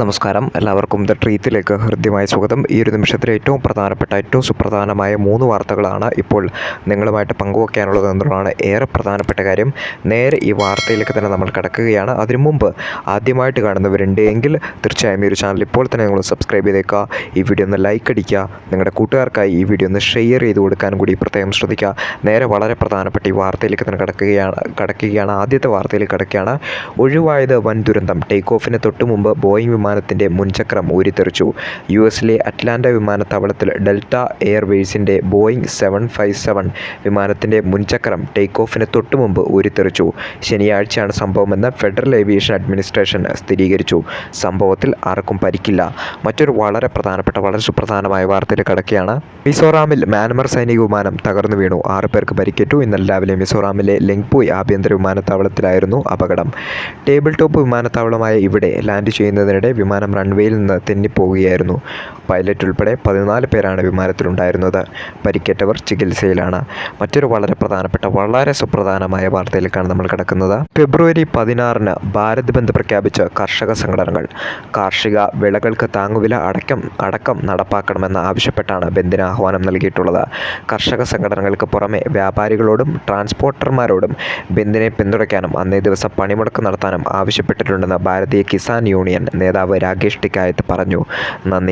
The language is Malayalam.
നമസ്കാരം. എല്ലാവർക്കും ദ ട്രീത്തിലേക്ക് ഹൃദ്യമായ സ്വാഗതം. ഈ ഒരു നിമിഷത്തിലെ ഏറ്റവും പ്രധാനപ്പെട്ട ഏറ്റവും സുപ്രധാനമായ മൂന്ന് വാർത്തകളാണ് ഇപ്പോൾ നിങ്ങളുമായിട്ട് പങ്കുവയ്ക്കാനുള്ളത് എന്നുള്ളതാണ് ഏറെ പ്രധാനപ്പെട്ട കാര്യം. നേരെ ഈ വാർത്തയിലേക്ക് തന്നെ നമ്മൾ കിടക്കുകയാണ്. അതിനു മുമ്പ് ആദ്യമായിട്ട് കാണുന്നവരുണ്ട് എങ്കിൽ തീർച്ചയായും ഈ ഒരു ചാനൽ ഇപ്പോൾ തന്നെ നിങ്ങൾ സബ്സ്ക്രൈബ് ചെയ്തേക്കുക. ഈ വീഡിയോ ഒന്ന് ലൈക്ക് അടിക്കുക. നിങ്ങളുടെ കൂട്ടുകാർക്കായി ഈ വീഡിയോ ഒന്ന് ഷെയർ ചെയ്ത് കൊടുക്കാനും കൂടി പ്രത്യേകം ശ്രദ്ധിക്കുക. നേരെ വളരെ പ്രധാനപ്പെട്ട ഈ വാർത്തയിലേക്ക് തന്നെ കിടക്കുകയാണ് കിടക്കുകയാണ്. ആദ്യത്തെ വാർത്തയിലേക്ക് കിടക്കുകയാണ്. ഒഴിവായത് വൻ ദുരന്തം ടേക്ക് ഓഫിന് തൊട്ട് മുമ്പ് ബോയിങ് വിമാനത്തിന്റെ മുൻചക്രം ഊരിത്തെറിച്ചു. യു എസിലെ അറ്റ്ലാന്റ വിമാനത്താവളത്തിൽ ഡെൽറ്റ എയർവേസിന്റെ ബോയിങ് സെവൻ ഫൈവ് സെവൻ വിമാനത്തിന്റെ മുൻചക്രം ടേക്ക് ഓഫിന് തൊട്ടുമുമ്പ് ഊരിത്തെറിച്ചു. ശനിയാഴ്ചയാണ് സംഭവമെന്ന് ഫെഡറൽ ഏവിയേഷൻ അഡ്മിനിസ്ട്രേഷൻ സ്ഥിരീകരിച്ചു. സംഭവത്തിൽ ആർക്കും പരിക്കില്ല. മറ്റൊരു വളരെ പ്രധാനപ്പെട്ട വളരെ സുപ്രധാനമായ വാർത്തയിൽ കടക്കുകയാണ്. മിസോറാമിൽ മ്യാൻമർ സൈനിക വിമാനം തകർന്നു വീണു. ആറ് പേർക്ക് പരിക്കേറ്റു. ഇന്നലെ രാവിലെ മിസോറാമിലെ ലെങ്പോയ് ആഭ്യന്തര വിമാനത്താവളത്തിലായിരുന്നു അപകടം. ടേബിൾ ടോപ്പ് വിമാനത്താവളമായ ഇവിടെ ലാൻഡ് ചെയ്യുന്നതിനിടെ വിമാനം റൺവേയിൽ നിന്ന് തെന്നിപ്പോവുകയായിരുന്നു. പൈലറ്റ് ഉൾപ്പെടെ പതിനാല് പേരാണ് വിമാനത്തിലുണ്ടായിരുന്നത്. പരിക്കേറ്റവർ ചികിത്സയിലാണ്. മറ്റൊരു വളരെ പ്രധാനപ്പെട്ട വളരെ സുപ്രധാനമായ വാർത്തയിലേക്കാണ് നമ്മൾ കിടക്കുന്നത്. ഫെബ്രുവരി പതിനാറിന് ഭാരത് ബന്ദ് പ്രഖ്യാപിച്ച കർഷക സംഘടനകൾ. കാർഷിക വിളകൾക്ക് താങ്ങുവില അടക്കം അടക്കം നടപ്പാക്കണമെന്ന് ആവശ്യപ്പെട്ടാണ് ബന്ദിന് ആഹ്വാനം നൽകിയിട്ടുള്ളത്. കർഷക സംഘടനകൾക്ക് പുറമെ വ്യാപാരികളോടും ട്രാൻസ്പോർട്ടർമാരോടും ബന്ദിനെ പിന്തുണയ്ക്കാനും അന്നേ ദിവസം പണിമുടക്ക് നടത്താനും ആവശ്യപ്പെട്ടിട്ടുണ്ടെന്ന് ഭാരതീയ കിസാൻ യൂണിയൻ നേതാവ് രാകേഷ് ടിക്കായത്ത് പറഞ്ഞു. നന്ദി.